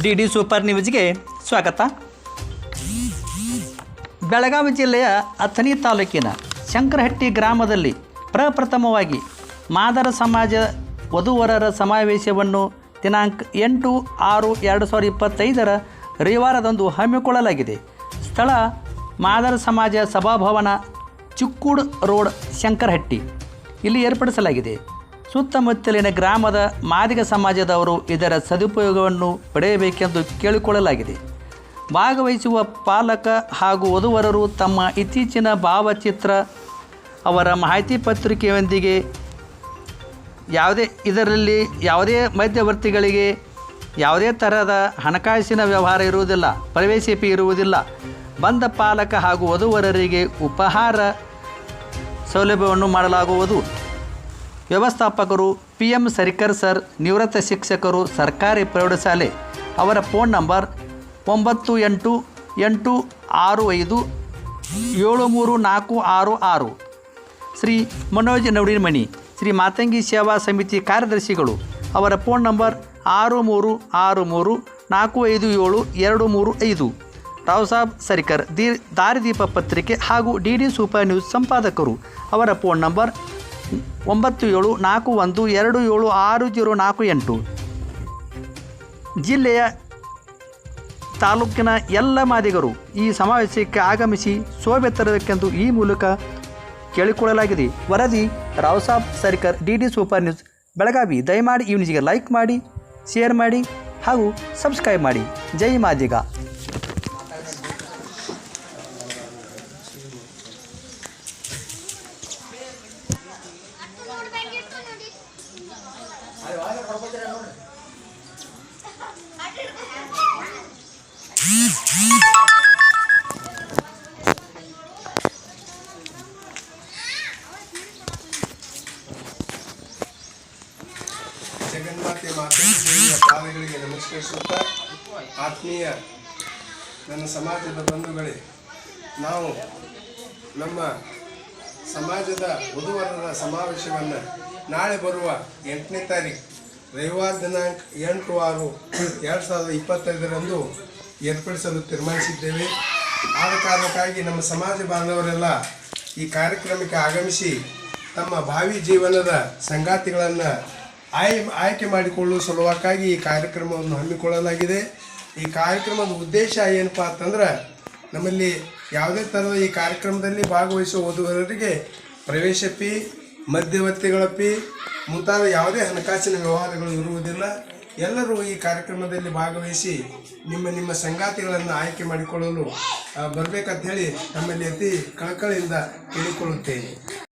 D D super ನ್ಯೂಸ್ಗೆ ಸ್ವಾಗತ. ಬೆಳಗಾವಿ ಜಿಲ್ಲೆಯ ಅಥಣಿ ತಾಲೂಕಿನ ಶಂಕರಹಟ್ಟಿ ಗ್ರಾಮದಲ್ಲಿ ಪ್ರಪ್ರಥಮವಾಗಿ ಮಾದರ ಸಮಾಜ ವಧುವರರ ಸಮಾವೇಶವನ್ನು ದಿನಾಂಕ ಎಂಟು ಆರು ಎರಡು ಸಾವಿರದ ಇಪ್ಪತ್ತೈದರ ರವಿವಾರದಂದು ಹಮ್ಮಿಕೊಳ್ಳಲಾಗಿದೆ. ಸ್ಥಳ ಮಾದರ ಸಮಾಜ ಸಭಾಭವನ ಚಿಕ್ಕೂಡ್ ರೋಡ್ ಶಂಕರಹಟ್ಟಿ. ಇಲ್ಲಿ ಏರ್ಪಡಿಸಲಾಗಿದೆ. ಸುತ್ತಮುತ್ತಲಿನ ಗ್ರಾಮದ ಮಾದಿಗ ಸಮಾಜದವರು ಇದರ ಸದುಪಯೋಗವನ್ನು ಪಡೆಯಬೇಕೆಂದು ಕೇಳಿಕೊಳ್ಳಲಾಗಿದೆ. ಭಾಗವಹಿಸುವ ಪಾಲಕ ಹಾಗೂ ವಧುವರರು ತಮ್ಮ ಇತ್ತೀಚಿನ ಭಾವಚಿತ್ರ, ಅವರ ಮಾಹಿತಿ ಪತ್ರಿಕೆಯೊಂದಿಗೆ ಯಾವುದೇ ಇದರಲ್ಲಿ ಯಾವುದೇ ಮಧ್ಯವರ್ತಿಗಳಿಗೆ ಯಾವುದೇ ತರಹದ ಹಣಕಾಸಿನ ವ್ಯವಹಾರ ಇರುವುದಿಲ್ಲ ಪ್ರವೇಶ ಪಿ ಇರುವುದಿಲ್ಲ. ಬಂದ ಪಾಲಕ ಹಾಗೂ ವಧುವರರಿಗೆ ಉಪಹಾರ ಸೌಲಭ್ಯವನ್ನು ಮಾಡಲಾಗುವುದು. ವ್ಯವಸ್ಥಾಪಕರು ಪಿ ಎಂ ಸರಿಕರ್ ಸರ್, ನಿವೃತ್ತ ಶಿಕ್ಷಕರು ಸರ್ಕಾರಿ ಪ್ರೌಢಶಾಲೆ. ಅವರ ಫೋನ್ ನಂಬರ್ ಒಂಬತ್ತು ಎಂಟು ಎಂಟು ಆರು ಐದು ಏಳು ಮೂರು ನಾಲ್ಕು ಆರು ಆರು. ಶ್ರೀ ಮನೋಜ್ ನವಡಿನಮಣಿ ಶ್ರೀ ಮಾತಂಗಿ ಸೇವಾ ಸಮಿತಿ ಕಾರ್ಯದರ್ಶಿಗಳು. ಅವರ ಫೋನ್ ನಂಬರ್ ಆರು ಮೂರು ಆರು ಮೂರು ನಾಲ್ಕು ಐದು ಏಳು ಎರಡು ಮೂರು ಐದು. ರಾವ್ ಸಾಬ್ ಸರಿಕರ್, ದಿ ದಾರಿದೀಪ ಪತ್ರಿಕೆ ಹಾಗೂ ಡಿ ಡಿ ಸೂಪರ್ ನ್ಯೂಸ್ ಸಂಪಾದಕರು. ಅವರ ಫೋನ್ ನಂಬರ್ ಒಂಬತ್ತು ಏಳು ನಾಲ್ಕು ಒಂದು ಎರಡು ಏಳು ಆರು ಜೀರೋ ನಾಲ್ಕು ಎಂಟು. ಜಿಲ್ಲೆಯ ತಾಲೂಕಿನ ಎಲ್ಲ ಮಾದಿಗರು ಈ ಸಮಾವೇಶಕ್ಕೆ ಆಗಮಿಸಿ ಶೋಭೆ ತರಬೇಕೆಂದು ಈ ಮೂಲಕ ಕೇಳಿಕೊಳ್ಳಲಾಗಿದೆ. ವರದಿ Raosaheb Sarkar, D D super news, Belagavi. ದಯಮಾಡಿ ಈ ನ್ಯೂಸ್ಗೆ ಲೈಕ್ ಮಾಡಿ, ಶೇರ್ ಮಾಡಿ ಹಾಗೂ ಸಬ್ಸ್ಕ್ರೈಬ್ ಮಾಡಿ. ಜೈ ಮಾದಿಗ. ಜಗನ್ಮಾತೆ ಮಾತೆಯ ಪಾದಗಳಿಗೆ ನಮಸ್ಕರಿಸುತ್ತಾ, ಆತ್ಮೀಯ ನನ್ನ ಸಮಾಜದ ಬಂಧುಗಳೇ, ನಾವು ನಮ್ಮ ಸಮಾಜದ ವಧುವರರ ಸಮಾವೇಶವನ್ನು ನಾಳೆ ಬರುವ ಎಂಟನೇ ತಾರೀಕು. ರವಿವಾರ ದಿನಾಂಕ ಎಂಟು ಆರು ಎರಡು ಸಾವಿರದ ಇಪ್ಪತ್ತೈದರಂದು ಏರ್ಪಡಿಸಲು ತೀರ್ಮಾನಿಸಿದ್ದೇವೆ. ಆದ ಕಾರಣಕ್ಕಾಗಿ ನಮ್ಮ ಸಮಾಜ ಬಾಂಧವರೆಲ್ಲ ಈ ಕಾರ್ಯಕ್ರಮಕ್ಕೆ ಆಗಮಿಸಿ ತಮ್ಮ ಭಾವಿ ಜೀವನದ ಸಂಗಾತಿಗಳನ್ನು ಆಯ್, ಆಯ್ಕೆ ಮಾಡಿಕೊಳ್ಳುವ ಸಲುವಾಗಿ ಈ ಕಾರ್ಯಕ್ರಮವನ್ನು ಹಮ್ಮಿಕೊಳ್ಳಲಾಗಿದೆ. ಈ ಕಾರ್ಯಕ್ರಮದ ಉದ್ದೇಶ ಏನಪ್ಪ ಅಂತಂದ್ರೆ ನಮ್ಮಲ್ಲಿ ಯಾವುದೇ ಥರದ ಈ ಕಾರ್ಯಕ್ರಮದಲ್ಲಿ ಭಾಗವಹಿಸುವ ವಧುವರರಿಗೆ ಪ್ರವೇಶ ಮಧ್ಯವರ್ತಿಗಳ ಫೀ ಮುಂತಾದ ಯಾವುದೇ ಹಣಕಾಸಿನ ವ್ಯವಹಾರಗಳು ಇರುವುದಿಲ್ಲ, ಎಲ್ಲರೂ ಈ ಕಾರ್ಯಕ್ರಮದಲ್ಲಿ ಭಾಗವಹಿಸಿ ನಿಮ್ಮ ನಿಮ್ಮ ಸಂಗಾತಿಗಳನ್ನು ಆಯ್ಕೆ ಮಾಡಿಕೊಳ್ಳಲು ಬರ್ಬೇಕಂತ ಹೇಳಿ ನಮ್ಮಲ್ಲಿ ಅತಿ ಕಳಕಳಿಯಿಂದ ಕೇಳಿಕೊಳ್ಳುತ್ತೇನೆ.